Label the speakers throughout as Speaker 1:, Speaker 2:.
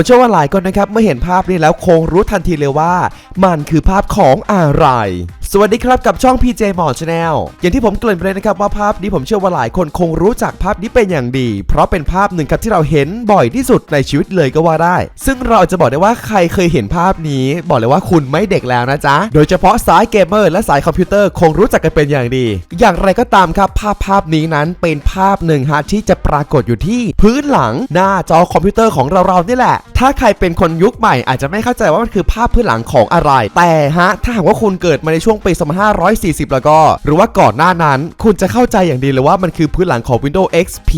Speaker 1: ผมเชื่อว่าหลายคนนะครับเมื่อเห็นภาพนี้แล้วคงรู้ทันทีเลยว่า มันคือภาพของอะไร สวัสดีครับกับช่อง PJ หมอ Channel อย่างที่ผมเกริ่นไปเลยนะครับว่าภาพนี้ผมเชื่อว่าหลายคนคงรู้จักภาพนี้เป็นอย่างดี เพราะเป็นภาพหนึ่งครับที่เราเห็นบ่อยที่สุดในชีวิตเลยก็ว่าได้ ซึ่งเราจะบอกได้ว่าใครเคยเห็นภาพนี้ บอกเลยว่าคุณไม่เด็กแล้วนะจ๊ะ โดยเฉพาะสายเกมเมอร์และสายคอมพิวเตอร์คงรู้จักกันเป็นอย่างดี อย่างไรก็ตามครับภาพภาพนี้นั้นเป็นภาพหนึ่งฮะที่จะปรากฏอยู่ที่พื้นหลังหน้าจอคอมพิวเตอร์ของเราๆนี่แหละ ถ้าใครเป็นคนยุคใหม่อาจจะไม่เข้าใจว่ามันคือภาพพื้นหลังของอะไร แต่ฮะถ้าหากว่าคุณเกิดมาในช่วงปี 2540 แล้วก็ หรือว่าก่อนหน้านั้น คุณจะเข้าใจอย่างดีเลยว่ามันคือพื้นหลังของ Windows XP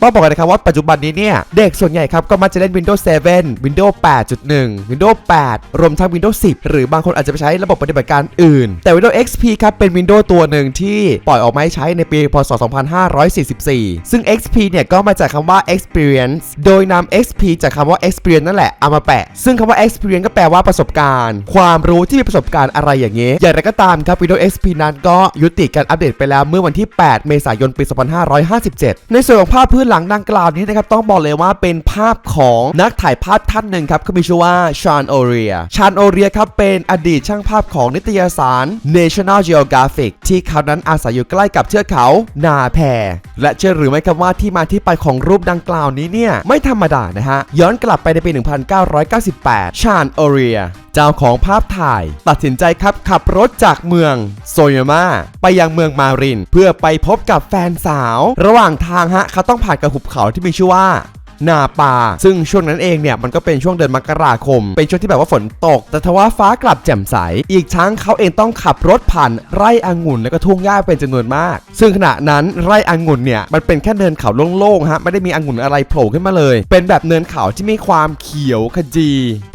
Speaker 1: ต้องบอกกันนะครับว่าปัจจุบันนี้เนี่ย เด็กส่วนใหญ่ครับก็มักจะเล่น Windows 7 Windows 8.1 Windows 8 รวมทั้ง Windows 10 หรือบางคนอาจจะไปใช้ระบบปฏิบัติการอื่น แต่ Windows XP ครับเป็น Windows ตัวหนึ่งที่ปล่อยออกมาให้ใช้ในปีพศ 2544 ซึ่ง XP เนี่ยก็มาจากคำว่า experience โดยนำ XP จากคำว่า experience นั่นแหละเอามาแปะ ซึ่งคำว่า experience ก็แปลว่าประสบการณ์ ความรู้ที่มีประสบการณ์อะไรอย่างเงี้ยอย่างไรก็ตามครับ Windows XP นั้นก็ยุติการอัปเดตไปแล้วเมื่อวันที่ 8 เมษายน ปี 2557 ในส่วนของภาพพื้นหลังดังกล่าวนี้นะครับ ต้องบอกเลยว่าเป็นภาพของนักถ่ายภาพท่านหนึ่งครับเขามีชื่อว่าชานโอเรียชานโอเรียครับเป็นอดีตช่างภาพของนิตยสาร National Geographic ที่เขานั้นอาศัยอยู่ใกล้กับเทือกเขานาแพและเชื่อหรือไม่ครับว่าที่มาที่ไปของรูปดังกล่าวนี้เนี่ยไม่ธรรมดานะฮะ ย้อนกลับไปในปี 1998 ชานโอเรียเจ้าของภาพถ่าย ตัดสินใจครับขับรถจากเมืองโซยามาไปยังเมืองมาริน เพื่อไปพบกับแฟนสาว ระหว่างทางฮะเขาต้องผ่านกับหุบเขาที่มีชื่อว่า นาปาซึ่งช่วงนั้นเองเนี่ยมันก็เป็นช่วงเดือนมกราคม เป็นช่วงที่แบบว่าฝนตก แต่ทว่าฟ้ากลับแจ่มใส อีกทั้งเขาเองต้องขับรถผ่านไร่องุ่นและก็ทุ่งหญ้าเป็นจำนวนมาก ซึ่งขณะนั้นไร่องุ่นเนี่ยมันเป็นแค่เนินเขาโล่งๆฮะไม่ได้มีองุ่นอะไรโผล่ขึ้นมาเลย เป็นแบบเนินเขาที่มีความเขียวขจี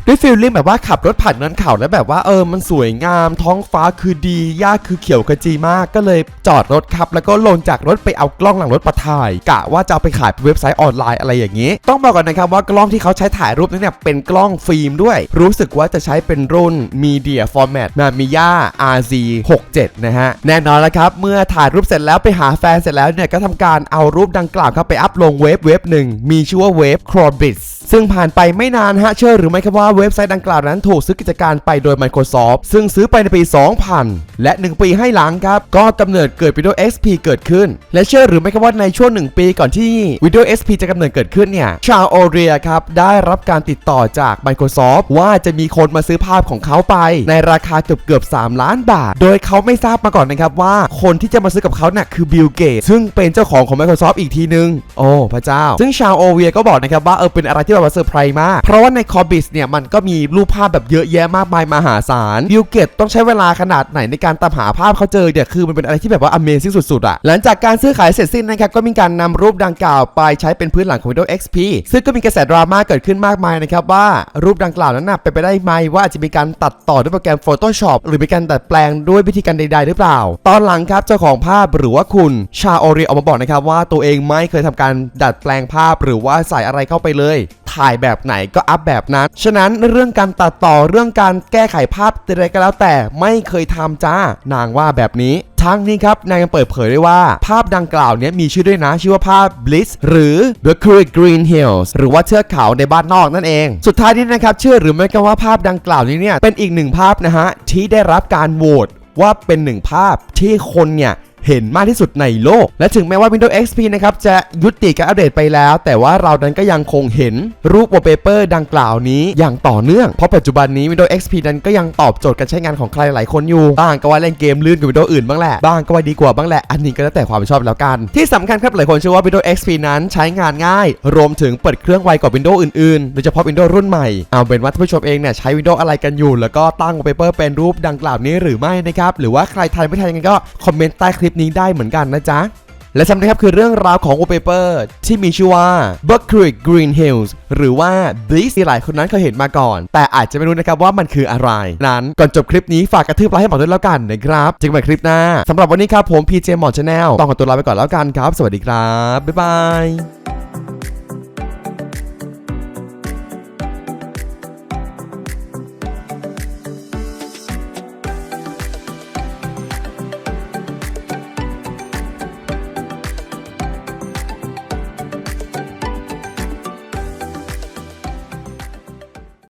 Speaker 1: ด้วยฟีลลิ่งแบบว่าขับรถผ่านเนินเขาแล้วแบบว่าเออมันสวยงาม ท้องฟ้าคือดีหญ้าคือเขียวขจีมากก็เลยจอดรถครับ แล้วก็ลงจากรถไปเอากล้องหลังรถมาถ่ายกะว่าจะเอาไปขายเป็นเว็บไซต์ออนไลน์อะไรอย่างนี้ต้องบอกก่อนนะครับว่ากล้องที่เขาใช้ถ่ายรูปนั้นเนี่ยเป็นกล้องฟิล์มด้วย รู้สึกว่าจะใช้เป็นรุ่น Media Format มามิยา RZ 67นะฮะแน่นอนแล้วครับเมื่อถ่ายรูปเสร็จแล้วไปหาแฟนเสร็จแล้วเนี่ยก็ทำการเอารูปดังกล่าวครับไปอัพลงเว็บเว็บหนึ่งมีชื่อว่าเว็บ c r o b i t ซึ่งผ่านไปไม่นานฮะเชื่อหรือไม่ครับว่าเว็บไซต์ดังกล่าวนั้นถูกซื้อกิจการไปโดย Microsoft ซึ่งซื้อไปในปี 2000 และ 1 ปีให้หลังครับ ก็กำเนิดเกิด Windows XP เกิดขึ้น และเชื่อหรือไม่ครับว่าในช่วง 1 ปีก่อนที่ Windows XP จะกำเนิดเกิดขึ้นเนี่ยชาวโอเรียครับได้รับการติดต่อจาก Microsoft ว่าจะมีคนมาซื้อภาพของเขาไป ในราคาเกือบเกือบ3ล้านบาท โดยเขาไม่ทราบมาก่อนนะครับว่าคนที่จะมาซื้อกับเขาเนี่ยคือบิลเกตซึ่งเป็นเจ้าของของ Microsoft อีกทีนึง โอ้พระเจ้า ซึ่งชาวโอเวียก็บอกนะครับว่าเออเป็นอะไรที่แบบว่าเซอร์ไพรส์มาก เพราะว่าในคอบิสเนี่ยมันก็มีรูปภาพแบบเยอะแยะมากมายมหาศาลบิลเกตต้องใช้เวลาขนาดไหนในการตามหาภาพเขาเจอเนี่ยคือมันเป็นอะไรที่แบบว่า Amazing สุดๆอะหลังจากการซื้อขายเสร็จสิ้นนะครับก็มีการนำรูปดังกล่าวไปใช้เป็นพื้นหลังของ Windows XP ซึ่งก็มีกระแสดราม่าเกิดขึ้นมากมายนะครับว่ารูปดังกล่าวนั้นน่ะเป็นไปได้ไหมว่าอาจจะมีการตัดต่อด้วยโปรแกรม Photoshop หรือมีการดัดแปลงด้วยวิธีการใด ๆ หรือเปล่า ตอนหลังครับเจ้าของภาพหรือว่าคุณชาโอริออกมาบอกนะครับว่าตัวเองไม่เคยทำการดัดแปลงภาพหรือว่าใส่อะไรเข้าไปเลย ถ่ายแบบไหนก็อัพแบบนั้น ฉะนั้นเรื่องการตัดต่อเรื่องการแก้ไขภาพใดๆก็แล้วแต่ไม่เคยทำจ้านางว่าแบบนี้ ทั้งนี้ครับนายยังเปิดเผยด้วยว่า ภาพดังกล่าวเนี้ยมีชื่อด้วยนะชื่อว่าภาพ Bliss หรือ The Creek Green Hills หรือว่าเทือกเขาในบ้านนอกนั่นเอง สุดท้ายนี้นะครับเชื่อหรือไม่กันว่าภาพดังกล่าวนี้เนี่ยเป็นอีกหนึ่งภาพนะฮะที่ได้รับการโหวตว่าเป็นหนึ่งภาพที่คนเนี่ย เห็นมากที่สุดในโลก และถึงแม้ว่า Windows XP นะครับจะยุติการอัปเดตไปแล้ว แต่ว่าเรานั้นก็ยังคงเห็นรูป wallpaper ดังกล่าวนี้อย่างต่อเนื่อง เพราะปัจจุบันนี้ Windows XP นั้นก็ยังตอบโจทย์การใช้งานของใครหลายคนอยู่บ้างก็ว่าเล่นเกมลื่นกว่า Windows อื่นบ้างแหละบ้างก็ว่าดีกว่าบ้างแหละอันนี้ก็แล้วแต่ความชอบแล้วกัน ที่สำคัญครับหลายคนเชื่อว่า Windows XP นั้นใช้งานง่าย รวมถึงเปิดเครื่องไวกว่า Windows อื่นๆโดยเฉพาะ Windows รุ่นใหม่เอาเป็นว่าท่านผู้ชมเองเนี่ยใช้ Windows อะไรกันอยู่ แล้วก็ตั้ง wallpaper เป็นรูปดังกล่าวนี้หรือไม่นะครับหรือว่าใครทันไม่ทันยังไงก็คอมเมนต์ใต้คลิปนี้ได้เหมือนกันนะจ๊ะและสำคัญครับคือเรื่องราวของ wallpaper ที่มีชื่อว่า Buck Creek Green Hills หรือว่า Bliss ที่หลายคนนั้นเคยเห็นมาก่อน แต่อาจจะไม่รู้นะครับว่ามันคืออะไร นั้นก่อนจบคลิปนี้ฝากกระทืบไลค์ให้หมอด้วยแล้วกันนะครับเจอกันใหม่คลิปหน้าสำหรับวันนี้ครับผม PJ หมอ Channel ต้องขอตัวลาไปก่อนแล้วกันครับ สวัสดีครับ บ๊ายบาย